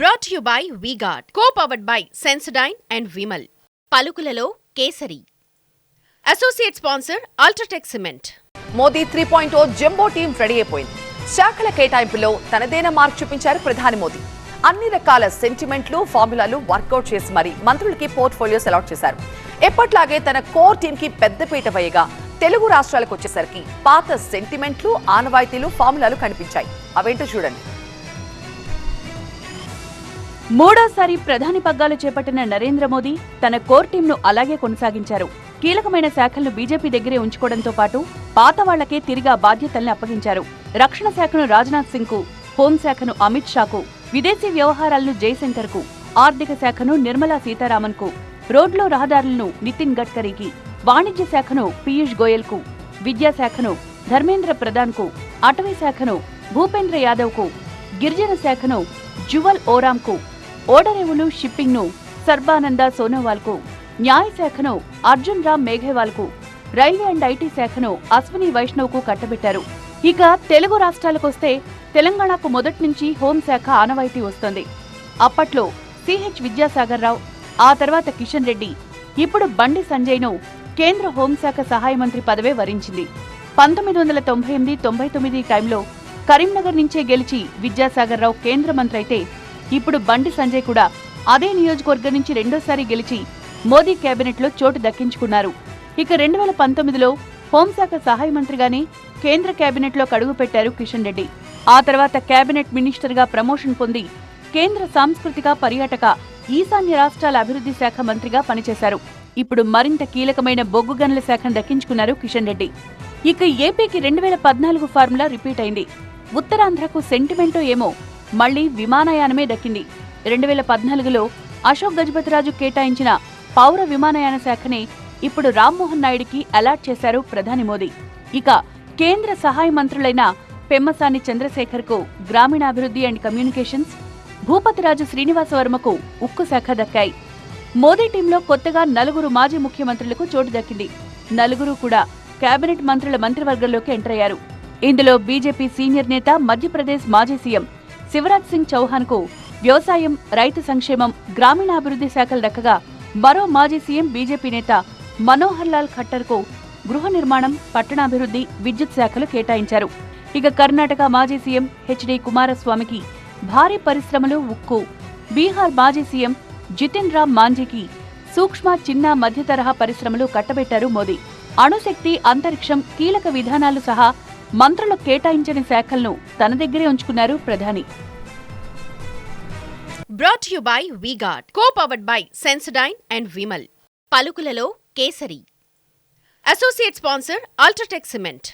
Brought you by V Guard co powered by Sensodyne and Vimal పలుకులలో kesari. Associate sponsor UltraTech cement Modi three point O jumbo team ready అయిపోయింది. శాఖల కేటాయింపులో తనదైన mark చూపించారు ప్రధాని మోదీ. అన్ని రకాల సెంటిమెంట్లు ఫార్ములాలు work out చేసి మరి మంత్రులకి పోర్ట్ఫోలియోస్ అలాట్ చేశారు. ఎప్పట్లాగే తన కోర్ టీం కి పెద్దపీట వేయగా తెలుగు రాష్ట్రాలకు వచ్చేసరికి పాత సెంటిమెంట్లు ఆనవాయితీలు ఫార్ములాలు కనిపించాయి. అవేంటో చూడండి. మూడోసారి ప్రధాని పగ్గాలు చేపట్టిన నరేంద్ర మోదీ తన కోర్ టీంను అలాగే కొనసాగించారు. కీలకమైన శాఖలను బీజేపీ దగ్గరే ఉంచుకోవడంతో పాటు పాత వాళ్ళకే తిరిగి ఆ బాధ్యతల్ని అప్పగించారు. రక్షణ శాఖను రాజ్నాథ్ సింగ్కు హోంశాఖను అమిత్ షాకు విదేశీ వ్యవహారాలను జయశంకర్కు ఆర్థిక శాఖను నిర్మలా సీతారామన్కు రోడ్లో రహదారులను నితిన్ గడ్కరీకి వాణిజ్య శాఖను పీయూష్ గోయల్కు విద్యాశాఖను ధర్మేంద్ర ప్రధాన్కు అటవీ శాఖను భూపేంద్ర యాదవ్కు గిరిజన శాఖను జువల్ ఓరామ్కు ఓడరేవులు షిప్పింగ్ను సర్బానంద సోనోవాల్కు న్యాయ శాఖను అర్జున్ రామ్ మేఘేవాల్కు రైల్వే అండ్ ఐటీ శాఖను అశ్విని వైష్ణవ్కు కట్టబెట్టారు. ఇక తెలుగు రాష్ట్రాలకొస్తే తెలంగాణకు మొదటి నుంచి హోంశాఖ ఆనవాయితీ వస్తోంది. అప్పట్లో సిహెచ్ విద్యాసాగర్ రావు ఆ తర్వాత కిషన్ రెడ్డి ఇప్పుడు బండి సంజయ్ను కేంద్ర హోంశాఖ సహాయ మంత్రి పదవే వరించింది. పంతొమ్మిది వందల తొంభై ఎనిమిది తొంభై తొమ్మిది టైంలో కరీంనగర్ నుంచే గెలిచి విద్యాసాగర్ రావు కేంద్ర మంత్రి అయితే ఇప్పుడు బండి సంజయ్ కూడా అదే నియోజకవర్గం నుంచి రెండోసారి గెలిచి మోదీ కేబినెట్లో చోటు దక్కించుకున్నారు. ఇక రెండు వేల పంతొమ్మిదిలో హోంశాఖ సహాయ మంత్రిగానే కేంద్ర కేబినెట్లో కడుగు పెట్టారు కిషన్ రెడ్డి. ఆ తర్వాత కేబినెట్ మినిస్టర్గా ప్రమోషన్ పొంది కేంద్ర సాంస్కృతిక పర్యాటక ఈశాన్య రాష్ట్రాల అభివృద్ధి శాఖ మంత్రిగా పనిచేశారు. ఇప్పుడు మరింత కీలకమైన బొగ్గు గనుల శాఖను దక్కించుకున్నారు కిషన్ రెడ్డి. ఇక ఏపీకి రెండు వేల పద్నాలుగు ఫార్ములా రిపీట్ అయింది. ఉత్తరాంధ్రకు సెంటిమెంటో ఏమో మళ్ళీ విమానయానమే దక్కింది. రెండు వేల పద్నాలుగులో అశోక్ గజపతిరాజు కేటాయించిన పౌర విమానయాన శాఖనే ఇప్పుడు రామ్మోహన్ నాయుడికి అలాట్ చేశారు ప్రధాని మోదీ. ఇక కేంద్ర సహాయ మంత్రులైన పెమ్మసాని చంద్రశేఖర్కు గ్రామీణాభివృద్ధి అండ్ కమ్యూనికేషన్స్ భూపతిరాజు శ్రీనివాసవర్మకు ఉక్కు శాఖ దక్కాయి. మోదీ టీంలో కొత్తగా నలుగురు మాజీ ముఖ్యమంత్రులకు చోటు దక్కింది. నలుగురు కూడా కేబినెట్ మంత్రుల మంత్రివర్గంలోకి ఎంటర్ అయ్యారు. ఇందులో బీజేపీ సీనియర్ నేత మధ్యప్రదేశ్ మాజీ సీఎం శివరాజ్ సింగ్ చౌహాన్కు వ్యవసాయం రైతు సంక్షేమం గ్రామీణాభివృద్ధి శాఖలు దక్కగా మరో మాజీ సీఎం బీజేపీ నేత మనోహర్ లాల్ ఖట్టర్కు గృహ నిర్మాణం పట్టణాభివృద్ధి విద్యుత్ శాఖలు కేటాయించారు. ఇక కర్ణాటక మాజీ సీఎం హెచ్డి కుమారస్వామికి భారీ పరిశ్రమలు ఉక్కు. బీహార్ మాజీ సీఎం జితిన్ రామ్ మాంజీకి సూక్ష్మ చిన్న మధ్య తరహా పరిశ్రమలు కట్టబెట్టారు మోదీ. అణుశక్తి అంతరిక్షం కీలక విధానాలు సహా మంత్రులు కేటాయించని శాఖలను తన దగ్గరే ఉంచుకున్నారు ప్రధాని. Brought you by V Guard co powered by Sensodyne and Vimal పలుకులలో kesari. Associate sponsor UltraTech cement